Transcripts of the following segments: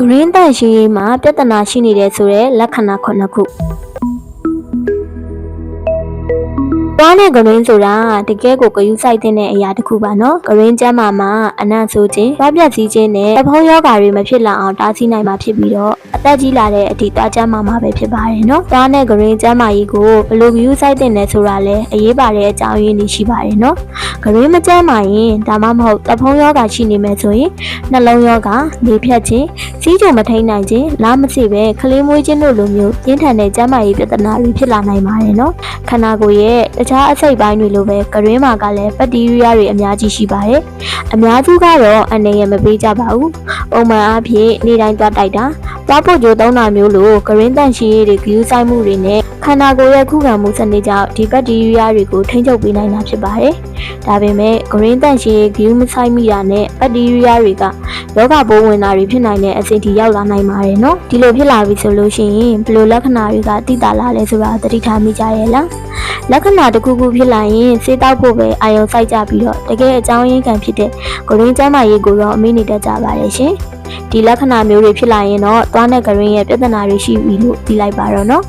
green တန့်ရှင်းရေးမှာပြဿနာရှိနေတဲ့ဆိုတဲ့လက္ခဏာခု နှစ်ခုတွားနဲ့ green ဆိုတာတကယ်ကိုဂရုစိုက်တဲ့အရာတစ်ခုပါနော် green ကျမ်းမာမှာအနံ့ဆိုခြင်းတွားပြက်စီးခြင်းနဲ့တဖုံးယောဂါတွေမဖြစ်လာအောင်တားဆီးနိုင်မှာဖြစ်ပြီးတော့အသက်ကြီးလာတဲ့အထိတွားကျမ်းမာမှာပဲဖြစ်ပါတယ်နော်တွားနဲ့ green ကျမ်းမာရေးကိုဘယ်လိုဂရုစိုက်တဲ့လဲဆိုတာလဲအရေးပါတဲ့အကြောင်းရင်းတွေရှိပါတယ်နော်ဂရင်းမကျန်းမာရင်ဒါမှမဟုတ်တဖုံးယောဂရှိနေမယ်ဆိုရင်နှလုံးယောဂနေဖြတ်ခြင်းစီးကြုံမထိန်နိုင်ခြင်းလားမစီပဲခလေးမွေးခြင်းတို့လိုမျိုးပြင်းထန်တဲ့ကျန်းမာရေးပြဿနာတွေဖြစ်လာနိုင်ပါတယ်နော်ခန္ဓာကိုယ်ရဲ့တခြားအစိတ်ပိုင်းတွေလိုပဲဂရင်းမှာကလည်းဘက်တီးရီးယားတွေအများကြီးရှိပါတယ်အများစုကတော့အနေရမပေးကြပါဘူးပုံမှန်အားဖြင့်နေ့တိုင်းသွားတိုက်တာသွားဖို့ကြိုးသုံးတာမျိုးလိုဂရင်းတန့်ရှိရေးတွေဂရုစိုက်မှုတွေနဲ့ခန္ဓာကိုယ်ရဲ့ခုခံမှုစနစ်ကြောင့်ဒီဘက်တီးရီးယားတွေကိုထိန်းချုပ်ပေးနိုင်တာဖြစ်ပါတယ်ဒါပေမဲ့ green တန့်ရှင်းဂယူးမဆိုင်မိတာနဲ့ဘက်တီးရီးယားတွေကယောဂပိုးဝင်တာတွေဖြစ်နိုင်တဲ့အဆင့်ထိရောက်လာနိုင်ပါတယ်နော်ဒီလိုဖြစ်လာပြီဆိုလို့ရှိရင်ဘယ်လိုလက္ခဏာတွေကသိတာလာလဲဆိုတာသတိထားမိကြရဲ့လား လက္ခဏာတစ်ခုခုဖြစ်လာရင်စေးတောက်ဖို့ပဲအာရုံစိုက်ကြပြီးတော့တကယ်အကြောင်းရင်းခံဖြစ်တဲ့ green ကျန်းမာရေးကိုတော့အမေ့နေတတ်ကြပါတယ်ရှင်ဒီလက္ခဏာမျိုးတွေဖြစ်လာရင်တော့သွားနဲ့ green ရဲ့ပြဿနာတွေရှိပြီလို့သိလိုက်ပါတော့နော်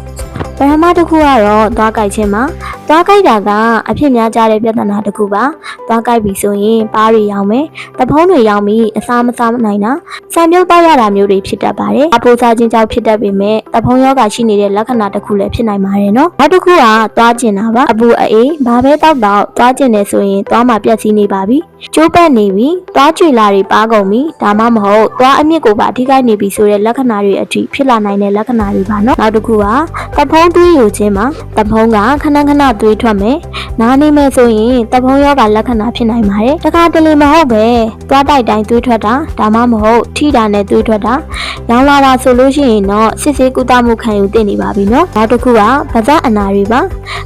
ပထမတစ်ခုကတော့သွားကြိုက်ခြင်းမှာ သွားကြိုက်တာကအဖြစ်များကြတဲ့ပြဿနာတစ်ခုပါသွားကြိုက်ပြီဆိုရင်ပါးတွေရောင်မယ်တဖုံးတွေရောင်ပြီးအစာမစားနိုင်တာဆံမြုပ်တော့ရတာမျိုးတွေဖြစ်တတ်ပါတယ်အပိုးစားခြင်းကြောင့်ဖြစ်တတ်ပေမဲ့တဖုံးယောဂရှိနေတဲ့လက္ခဏာတစ်ခုလည်းဖြစ်နိုင်ပါတယ်နော်နောက်တစ်ခုကသွားကျင်တာပါအပူအေးဘာပဲတောက်တော့သွားကျင်နေဆိုရင်သွားမှာပြက်စီးနေပါပြီကျိုးပတ်နေပြီသွားကြွေလာတွေပါကုန်ပြီဒါမှမဟုတ်သွားအမြင့်ကိုပါအထိခိုက်နေပြီဆိုတဲ့လက္ခဏာတွေအထိဖြစ်လာနိုင်တဲ့လက္ခဏာတွေပါနော်နောက်တစ်ခုက တဖုံးတွေးယူခြင်းမှာတဖုံးကခဏခဏသွေးထွက်မယ်နားနေမယ်ဆိုရင်တဖုံးယောဂလက္ခဏာဖြစ်နိုင်ပါတယ်တခါတလေမဟုတ်ပဲသွားတိုက်တိုင်းသွေးထွက်တာဒါမှမဟုတ်ထိတာနဲ့သွေးထွက်တာရောင်းလာတာဆိုလို့ရှိရင်တော့စစ်ဆေးကုသမှုခံယူသင့်နေပါပြီနော်နောက်တစ်ခုကဗဇက်အနာတွေပါ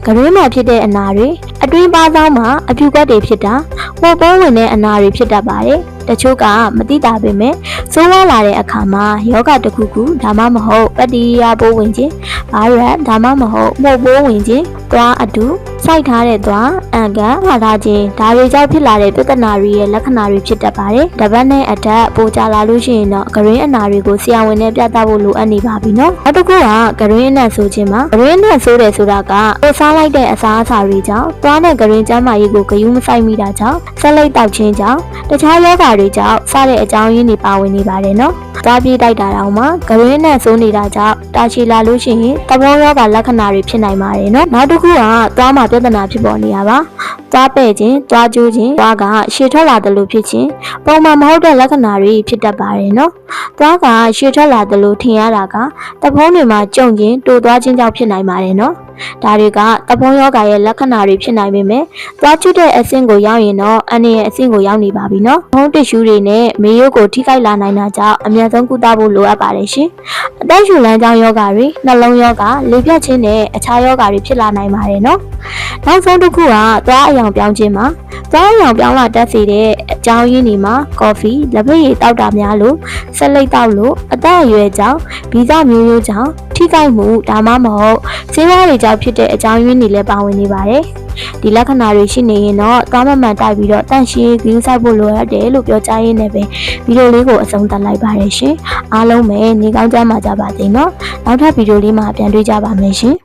ဂရင်းမှာဖြစ်တဲ့အနာတွေအတွင်းပါးသောမှာအဖြူကွက်တွေဖြစ်တာဟိုပုံးဝင်တဲ့အနာတွေဖြစ်တတ်ပါတယ် တချို့ကမတိတာပေမဲ့စိုးဝါလာတဲ့အခါမှာယောဂတစ်ခုခုဒါမှမဟုတ် ဘက်တီးရီးယားပိုးဝင်ခြင်းဗိုင်းရပ်စ်ဒါမှမဟုတ်မှုတ်ပိုးဝင်ခြင်းသွားအတူစိုက်ထားတဲ့သွားအန်ကန်မှားထားခြင်းဒါတွေကြောင့်ဖြစ်လာတဲ့ပြဿနာတွေရဲ့လက္ခဏာတွေဖြစ်တတ်ပါတယ်။တပတ်နဲ့အထက်ပိုကြလာလို့ရှိရင်တော့ဂရင်းအနာတွေကိုဆရာဝန်နဲ့ပြသဖို့လိုအပ်နေပါပြီနော်။နောက်တစ်ခုကဂရင်းအနက်ဆိုခြင်းမှာဂရင်းအနက်ဆိုတယ်ဆိုတာကပိုစားလိုက်တဲ့အစားအစာတွေကြောင့်သွားနဲ့ဂရင်းကျန်းမာရေးကိုဂယုမဆိုင်မိတာကြောင့်ဆက်လက်တောက်ခြင်းကြောင့်တခြားယောဂါတွေကြောင့်စတဲ့အကြောင်းရင်းတွေပါဝင်နေပါတယ်နော်။သွားပြေးတိုက်တာတောင်မှဂရင်းနဲ့ဆိုးနေတာကြောင့်တာချီလာလို့ရှိရင်တဘောယောဂလက္ခဏာတွေဖြစ်နိုင်ပါတယ်နော်။နောက်တစ်ခုကသွားမှာပြဿနာဖြစ်ပေါ်နေရပါ။သွားပဲ့ခြင်း၊သွားကျိုးခြင်း၊သွားကရှည်ထွက်လာတယ်လို့ဖြစ်ခြင်းပုံမှန်မဟုတ်တဲ့လက္ခဏာတွေဖြစ်တတ်ပါတယ်နော်။သွားကရှည်ထွက်လာတယ်လို့ထင်ရတာကတဖုံးတွေမှာကြုံခြင်းတိုးသွားခြင်းကြောင့်ဖြစ်နိုင်ပါတယ်နော်။ဒါတွေကတဖုံးယောဂရဲ့လက္ခဏာတွေဖြစ်နိုင်ပေမဲ့သွားကျွတ်တဲ့အဆင့်ကိုရောက်ရင်တော့အနေရဲ့အဆင့်ကိုရောက်နေပါပြီနော်။ဖုံးတစ်ရှူးတွေနဲ့မေယိုးကိုထိခိုက်လာနိုင်တာကြောင့်အများဆုံးကုသဖို့လိုအပ်ပါတယ်ရှင်။အသက်ရှူလမ်းကြောင်းယောဂတွေနှလုံးယောဂလေပြတ်ခြင်းနဲ့အခြားယောဂတွေဖြစ်လာနိုင်ပါတယ်နော်။နောက်ဆုံးတစ်ခုကသွားအယောင်ပြောင်းခြင်းမှာသွားအယောင်ပြောင်းလာတတ်စေတဲ့အကြောင်းရင်းတွေမှာကော်ဖီလက်ဖက်ရည်တောက်တာများလို့ဆက်လက်တောက်လို့အသက်အရွယ်ကြောင့်ဗီဇမျိုးရိုးကြောင့်ထိခိုက်မှုဒါမှမဟုတ်ဆေးဝါးတွေကြောင့်ဖြစ်တဲ့အကြောင်းရင်းတွေလည်းပါဝင်နေပါတယ်။ဒီလက္ခဏာတွေရှိနေရင်တော့သွားမမှန်တိုက်ပြီးတော့တန့်ရှင်းဂရုစိုက်ဖို့လိုအပ်တယ်လို့ပြောကြားရင်းနဲ့ပဲဗီဒီယိုလေးကိုအဆုံးသတ်လိုက်ပါတယ်ရှင်။အားလုံးပဲနေကောင်းကြမှာကြပါစေနော်။နောက်ထပ်ဗီဒီယိုလေးမှာပြန်တွေ့ကြပါမယ်ရှင်။